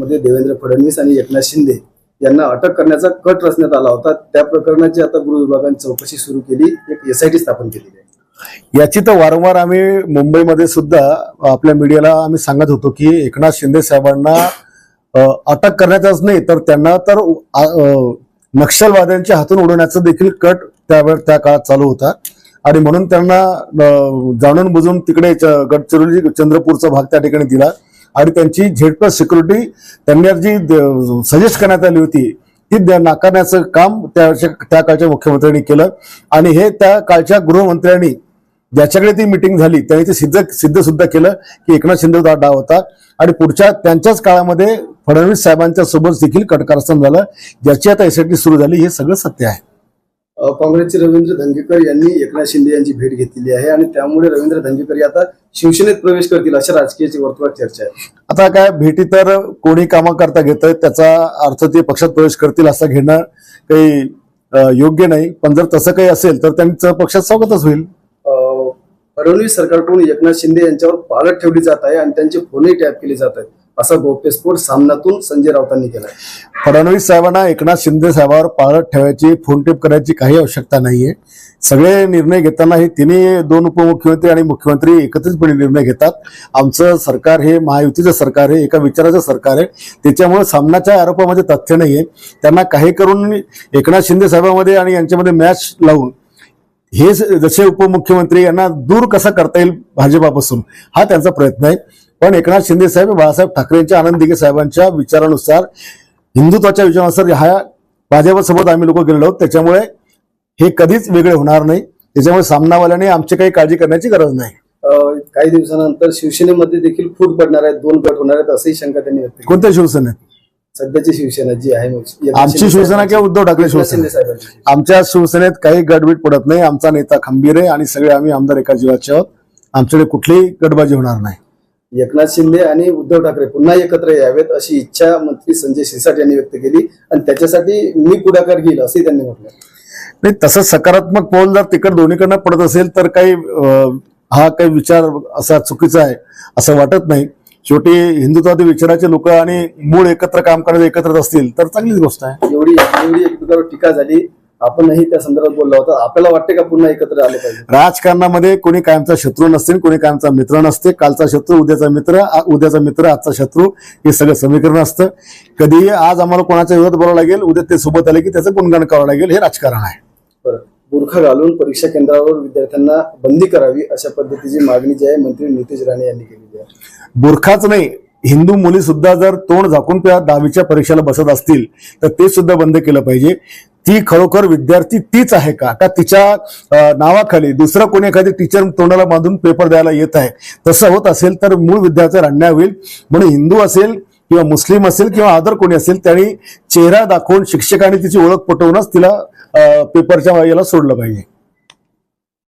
मध्ये देवेंद्र फडणवीस आणि एकनाथ शिंदे यांना अटक करण्याचा कट रचण्यात आला होता. त्या प्रकरणाची आता गृह विभागाने चौकशी सुरू केली. एक एसआयटी स्थापन केली आहे. याची तर वारंवार आम्ही मुंबईमध्ये सुद्धा आपल्या मीडियाला आम्ही सांगत होतो की एकनाथ शिंदे साहेबांना अटक करण्याचाच नाही तर त्यांना तर नक्षलवाद्यांच्या हातून उडवण्याचा देखील कट त्यावेळ त्या काळात चालू होता. आणि म्हणून त्यांना जाणून बुजून तिकडे गडचिरोली चंद्रपूरचा भाग त्या ठिकाणी दिला. आणि त्यांची झेड प्लस सिक्युरिटी त्यांनी जी सजेस्ट करण्यात आली होती ती नाकारण्याचं काम त्या त्या काळच्या मुख्यमंत्र्यांनी केलं. आणि हे त्या काळच्या गृहमंत्र्यांनी ज्याच्याकडे ती मिटिंग झाली त्यांनी ते सिद्ध सिद्ध सुद्धा केलं की एकनाथ शिंदे डाव होता. आणि पुढच्या त्यांच्याच काळामध्ये फडणवीस साहेबांच्या सोबत देखील कटकारस्थान झालं ज्याची आता एसआयटी सुरू झाली हे सगळं सत्य आहे. काँग्रेसचे रवींद्र धंगेकर यांनी एकनाथ शिंदे यांची भेट घेतलेली आहे आणि त्यामुळे रवींद्र धंगेकर आता शिवसेनेत प्रवेश करतील अशा राजकीय वर्तुळात चर्चा आहे. आता काय भेटी तर कोणी कामं करता घेत त्याचा अर्थ ते पक्षात प्रवेश करतील असं घेणं काही योग्य नाही. पण जर तसं काही असेल तर त्यांचं पक्षात स्वागतच होईल. फडणवीस सरकारकडून एकनाथ शिंदे यांच्यावर पाळत ठेवली जात आहे आणि त्यांचे फोनही टॅप केले जात आहेत. असा गौप्यस्फोट सामनातून संजय राऊतांनी केला फडणवीस साहेबांना एकनाथ शिंदे साहेबांवर पाळत ठेवायची फोन टेप करायची काही आवश्यकता नाहीये. सगळे निर्णय घेताना हे तिन्ही दोन उपमुख्यमंत्री आणि मुख्यमंत्री एकत्रितपणे निर्णय घेतात. आमचं सरकार हे महायुतीचं सरकार आहे एका विचाराचं सरकार आहे. त्याच्यामुळे सामनाच्या आरोपामध्ये तथ्य नाहीये. त्यांना काही करून एकनाथ शिंदे साहेबांमध्ये आणि यांच्यामध्ये मॅच लावून हे जसे उपमुख्यमंत्री यांना दूर कसा करता येईल भाजपापासून हा त्यांचा प्रयत्न आहे. पण एकनाथ शिंदे साहेब बाळासाहेब ठाकरेंच्या आनंद दिघे साहेबांच्या विचारानुसार हिंदुत्वाच्या विचारानुसार ह्या भाजपसोबत आम्ही लोक गेलेलो आहोत. त्याच्यामुळे हे कधीच वेगळे होणार नाही. त्याच्यामुळे सामनावाल्याने आमची काही काळजी करण्याची गरज नाही. काही दिवसानंतर शिवसेनेमध्ये देखील फूट पडणार आहेत दोन गट होणार आहेत असंही शंका त्यांनी व्यक्त केली. कोणत्या शिवसेनेत? सध्याची शिवसेना जी आहे आमची शिवसेना किंवा उद्धव ठाकरे शिवसेना आमच्या शिवसेनेत काही गडबीड पडत नाही. आमचा नेता खंबीर आहे आणि सगळे आम्ही आमदार एका जीवाचे आहोत. आमच्याकडे कुठलीही गडबाजी होणार नाही. एकनाथ शिंदे आणि उद्धव ठाकरे पुन्हा एकत्र यावेत अशी इच्छा मंत्री संजय शिरसाट यांनी व्यक्त केली. आणि त्याच्यासाठी मी पुढाकार घेईल असंही त्यांनी म्हटलं. नाही तसं सकारात्मक पाऊल जर तिकड दोन्हीकडनं पडत असेल तर काही हा काही विचार असा चुकीचा आहे असं वाटत नाही. शेवटी हिंदुत्वादी विचाराचे लोक आणि मूळ एकत्र काम करणारे एकत्र असतील तर चांगलीच गोष्ट आहे. एवढी एवढी एकमेकावर टीका झाली. आपणही त्या संदर्भात बोलला होता. आपल्याला वाटते का पुन्हा एकत्र आले पाहिजे? राजकारणामध्ये कोणी कायमचा शत्रू नसते कोणी कायमचा मित्र नसते कालचा शत्रू उद्याचा मित्र उद्याचा मित्र आजचा शत्रू हे सगळं समीकरण असतं. कधीही आज आम्हाला कोणाचा विरोध बोलावा लागेल उद्या ते सोबत आले की त्याचं गुणगान करावं लागेल हे राजकारण आहे. बरं. बुरखा घालून परीक्षा केंद्रावर विद्यार्थ्यांना बंदी करावी अशा पद्धतीची मागणी जी आहे मंत्री नितेश राणे यांनी केलेली आहे. बुरखाच नाही हिंदू मुली सुद्धा जर तोंड झाकून त्या दहावीच्या परीक्षेला बसत असतील तर ते सुद्धा बंद केलं पाहिजे. ती खरोखर विद्यार्थी तीच आहे का? का तिच्या नावाखाली दुसरं कोणी एखादी टीचर तोंडाला बांधून पेपर द्यायला येत आहे? तसं होत असेल तर मूळ विद्यार्थ्यावर अन्याय होईल. म्हणून हिंदू असेल किंवा मुस्लिम असेल किंवा आदर कोणी असेल त्यांनी चेहरा दाखवून शिक्षकांनी तिची ओळख पटवूनच तिला पेपरच्या याला सोडलं पाहिजे.